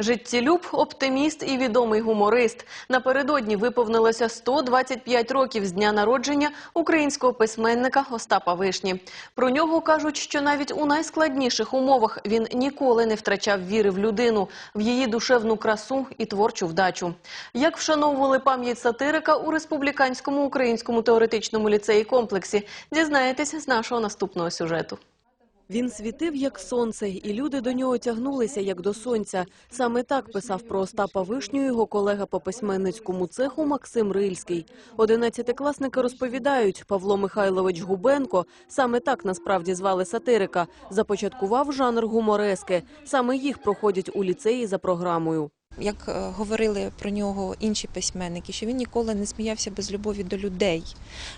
Життєлюб, оптиміст і відомий гуморист. Напередодні виповнилося 125 років з дня народження українського письменника Остапа Вишні. Про нього кажуть, що навіть у найскладніших умовах він ніколи не втрачав віри в людину, в її душевну красу і творчу вдачу. Як вшановували пам'ять сатирика у республіканському українському теоретичному ліцеї комплексі, дізнаєтесь з нашого наступного сюжету. Він світив як сонце, і люди до нього тягнулися як до сонця. Саме так писав про Остапа Вишню його колега по письменницькому цеху Максим Рильський. Одинадцятикласники розповідають, Павло Михайлович Губенко саме так насправді звали сатирика. Започаткував жанр гуморески. Саме їх проходять у ліцеї за програмою. Як е, говорили про нього інші письменники, що він ніколи не сміявся без любові до людей.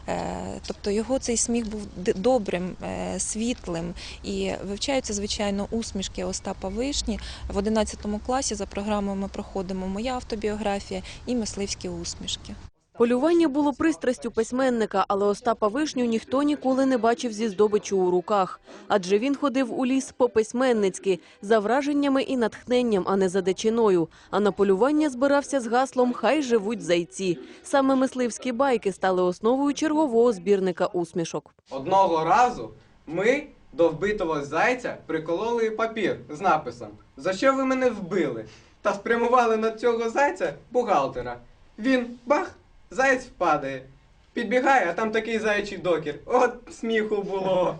Е, Тобто його цей сміх був добрим, е, світлим і вивчаються, звичайно, усмішки Остапа Вишні. В 11 класі за програмою ми проходимо моя автобіографія і мисливські усмішки. Полювання було пристрастю письменника, але Остапа Вишню ніхто ніколи не бачив зі здобиччю у руках. Адже він ходив у ліс по-письменницьки, за враженнями і натхненням, а не за дичиною. А на полювання збирався з гаслом «Хай живуть зайці». Саме мисливські байки стали основою чергового збірника усмішок. Одного разу ми до вбитого зайця прикололи папір з написом За що ви мене вбили? Та спрямували на цього зайця бухгалтера. Він бах, заєць впадає. Підбігає, а там такий заячий докір. От сміху було.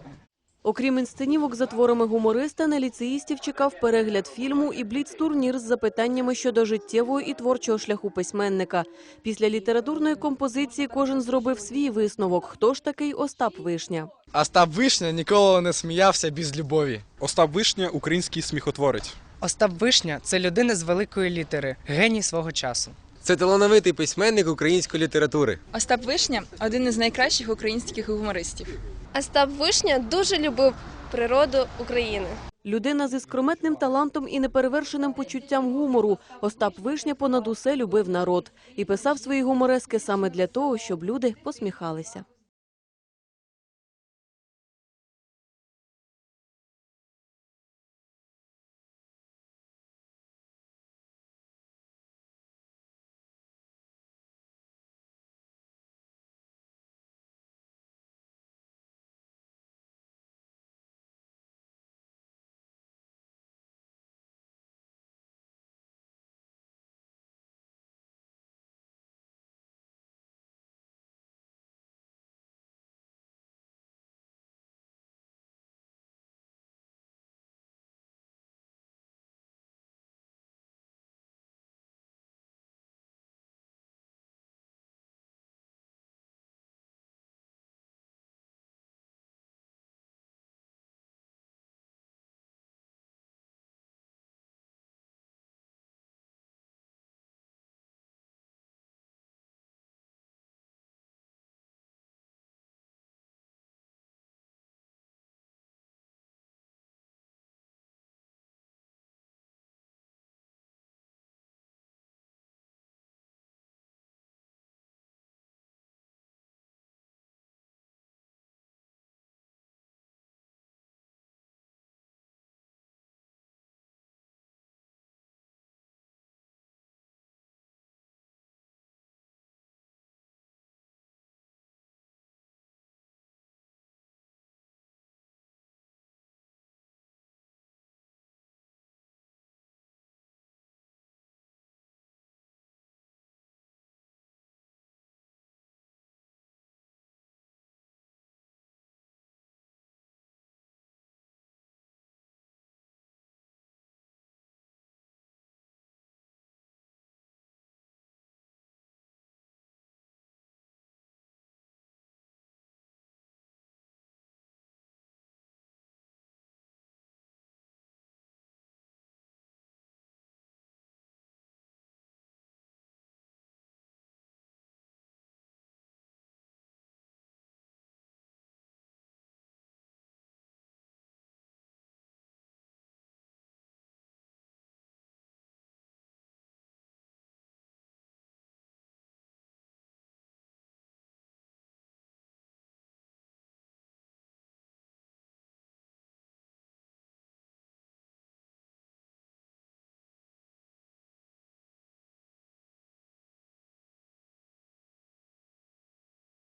Окрім інсценівок за творами гумориста, на ліцеїстів чекав перегляд фільму і бліц-турнір з запитаннями щодо життєвого і творчого шляху письменника. Після літературної композиції кожен зробив свій висновок. Хто ж такий Остап Вишня? Остап Вишня ніколи не сміявся без любові. Остап Вишня український сміхотворець. Остап Вишня це людина з великої літери, геній свого часу. Це талановитий письменник української літератури. Остап Вишня один із найкращих українських гумористів. Остап Вишня дуже любив природу України. Людина з іскрометним талантом і неперевершеним почуттям гумору. Остап Вишня понад усе любив народ і писав свої гуморески саме для того, щоб люди посміхалися.